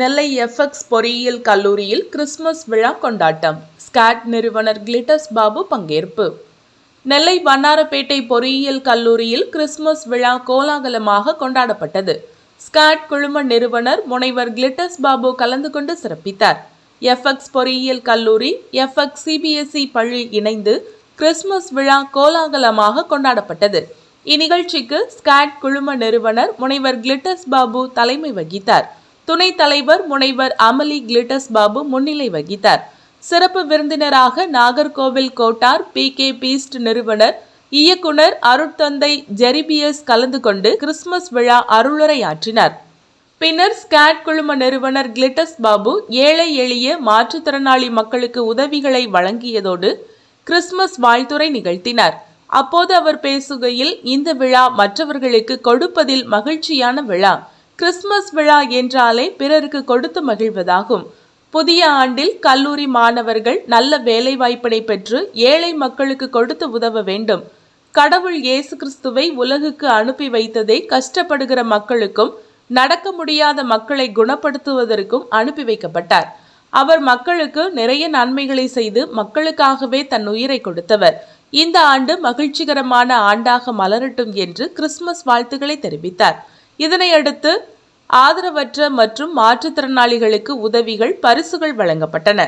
நெல்லை FX பொறியியல் கல்லூரியில் Christmas விழா கொண்டாட்டம். ஸ்காட் நிறுவனர் கிளிட்டஸ் பாபு பங்கேற்பு. நெல்லை வண்ணாரப்பேட்டை பொறியியல் கல்லூரியில் கிறிஸ்துமஸ் விழா கோலாகலமாக கொண்டாடப்பட்டது. ஸ்காட் குழும நிறுவனர் முனைவர் கிளிட்டஸ் பாபு கலந்து கொண்டு சிறப்பித்தார். எஃப்எக்ஸ் பொறியியல் கல்லூரி எஃப்எக்ஸ் சிபிஎஸ்இ பள்ளி இணைந்து கிறிஸ்துமஸ் விழா கோலாகலமாக கொண்டாடப்பட்டது. இந்நிகழ்ச்சிக்கு ஸ்காட் குழும நிறுவனர் முனைவர் கிளிட்டஸ் பாபு தலைமை வகித்தார். துணைத் தலைவர் முனைவர் அமலி கிளிட்டஸ் பாபு முன்னிலை வகித்தார். சிறப்பு விருந்தினராக Nagercoil Kottar P K Beast நிறுவனர் இயக்குனர் அருட்தந்தை ஜெரிபியஸ் கலந்து கொண்டு கிறிஸ்துமஸ் விழா அருளுரையாற்றினார். பின்னர் ஸ்காட் குழும நிறுவனர் கிளிட்டஸ் பாபு ஏழை எளிய மாற்றுத்திறனாளி மக்களுக்கு உதவிகளை வழங்கியதோடு கிறிஸ்துமஸ் வாழ்த்துரை நிகழ்த்தினார். அப்போது அவர் பேசுகையில் இந்த விழா மற்றவர்களுக்கு கொடுப்பதில் மகிழ்ச்சியான விழா. கிறிஸ்துமஸ் விழா என்றாலே பிறருக்கு கொடுத்து மகிழ்வதாகும். புதிய ஆண்டில் கல்லூரி மாணவர்கள் நல்ல வேலைவாய்ப்பினை பெற்று ஏழை மக்களுக்கு கொடுத்து உதவ வேண்டும். கடவுள் இயேசு கிறிஸ்துவை உலகுக்கு அனுப்பி வைத்ததே கஷ்டப்படுகிற மக்களுக்கும் நடக்க முடியாத மக்களை குணப்படுத்துவதற்கும் அனுப்பி வைக்கப்பட்டார். அவர் மக்களுக்கு நிறைய நன்மைகளை செய்து மக்களுக்காகவே தன் உயிரை கொடுத்தவர். இந்த ஆண்டு மகிழ்ச்சிகரமான ஆண்டாக மலரட்டும் என்று கிறிஸ்துமஸ் வாழ்த்துக்களை தெரிவித்தார். இதனையடுத்து ஆதரவற்ற மற்றும் மாற்றுத்திறனாளிகளுக்கு உதவிகள் பரிசுகள் வழங்கப்பட்டன.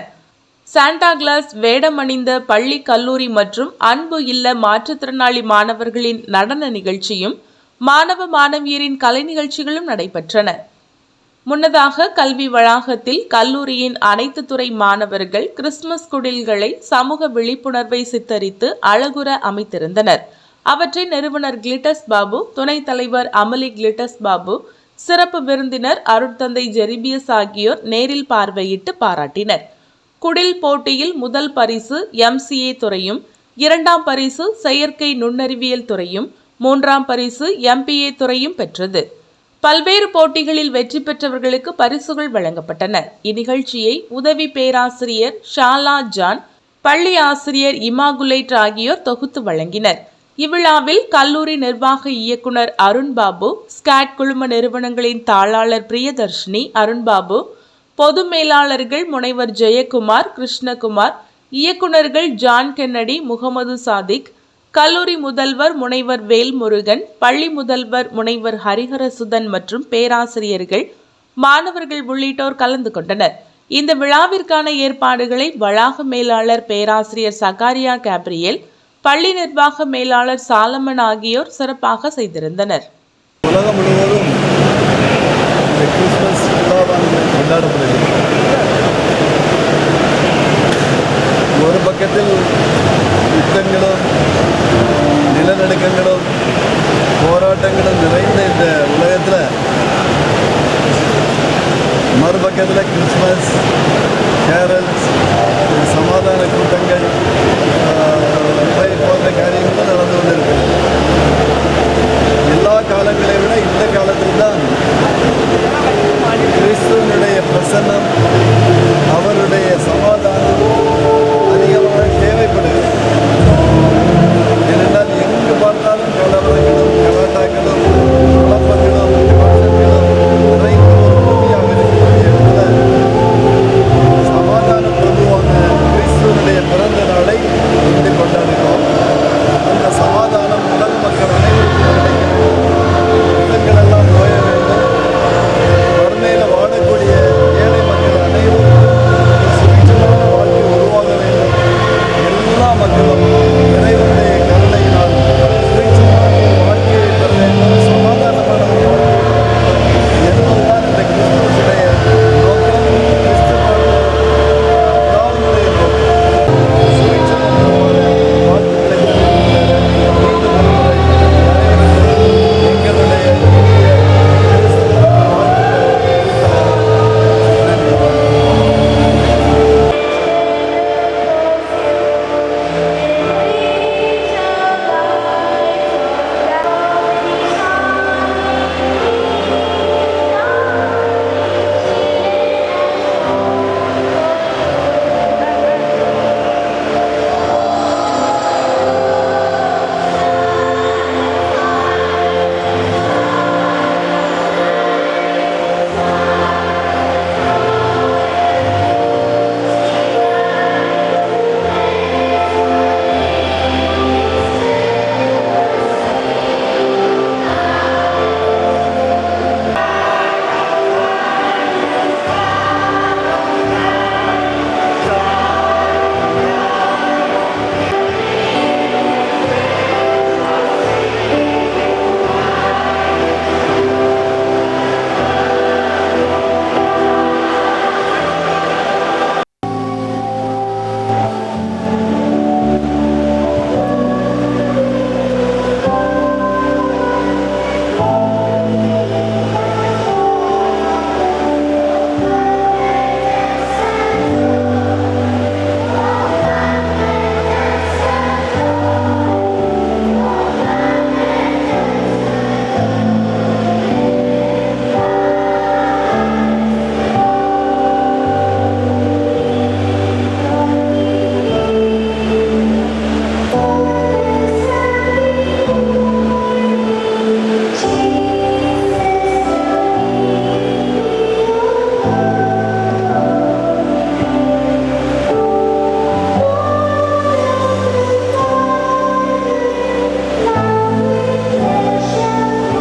சாண்டா கிளாஸ் வேடமணிந்த பள்ளி கல்லூரி மற்றும் அன்பு இல்ல மாற்றுத்திறனாளி மாணவர்களின் நடன நிகழ்ச்சியும் மாணவ மாணவியரின் கலை நிகழ்ச்சிகளும் நடைபெற்றன. முன்னதாக கல்வி வளாகத்தில் கல்லூரியின் அனைத்து துறை மாணவர்கள் கிறிஸ்துமஸ் குடில்களை சமூக விழிப்புணர்வை சித்தரித்து அழகுற அமைத்திருந்தனர். அவற்றை நிறுவனர் கிளிட்டஸ் பாபு துணைத் தலைவர் அமலி கிளிட்டஸ் பாபு சிறப்பு விருந்தினர் அருட்தந்தை ஜெரிபியஸ் ஆகியோர் நேரில் பார்வையிட்டு பாராட்டினர். குடில் போட்டியில் முதல் பரிசு எம்சிஏ துறையும் இரண்டாம் பரிசு செயற்கை நுண்ணறிவியல் துறையும் மூன்றாம் பரிசு எம்பிஏ துறையும் பெற்றது. பல்வேறு போட்டிகளில் வெற்றி பெற்றவர்களுக்கு பரிசுகள் வழங்கப்பட்டன. இந்நிகழ்ச்சியை உதவி பேராசிரியர் ஷாலா ஜான் பள்ளி ஆசிரியர் இமாகுலேட் ஆகியோர் தொகுத்து வழங்கினர். இவ்விழாவில் கல்லூரி நிர்வாக இயக்குனர் அருண்பாபு ஸ்காட் குழும நிறுவனங்களின் தாளாளர் பிரியதர்ஷினி அருண்பாபு பொது மேலாளர்கள் முனைவர் ஜெயக்குமார் கிருஷ்ணகுமார் இயக்குனர்கள் ஜான் கென்னடி முகமது சாதிக் கல்லூரி முதல்வர் முனைவர் வேல்முருகன் பள்ளி முதல்வர் முனைவர் ஹரிஹரசுதன் மற்றும் பேராசிரியர்கள் மாணவர்கள் உள்ளிட்டோர் கலந்து கொண்டனர். இந்த விழாவிற்கான ஏற்பாடுகளை வளாக மேலாளர் பேராசிரியர் சகாரியா கேப்ரியல் பள்ளி நிர்வாக மேலாளர் சாலமன் ஆகியோர் சிறப்பாக செய்திருந்தனர். உலகம் முழுவதும் இந்த கிறிஸ்மஸ் கொண்டாடப்படுகிறது. ஒரு பக்கத்தில் யுத்தங்களும் நிலநடுக்கங்களும் போராட்டங்களும் நிறைந்த இந்த உலகத்தில் மறுபக்கத்தில் கிறிஸ்மஸ் கேரல்ஸ் சமாதான கூட்டங்கள் ஆஹ், இவை போன்ற காரியங்களும் நடந்து கொண்டிருக்கிறது எல்லா காலங்களை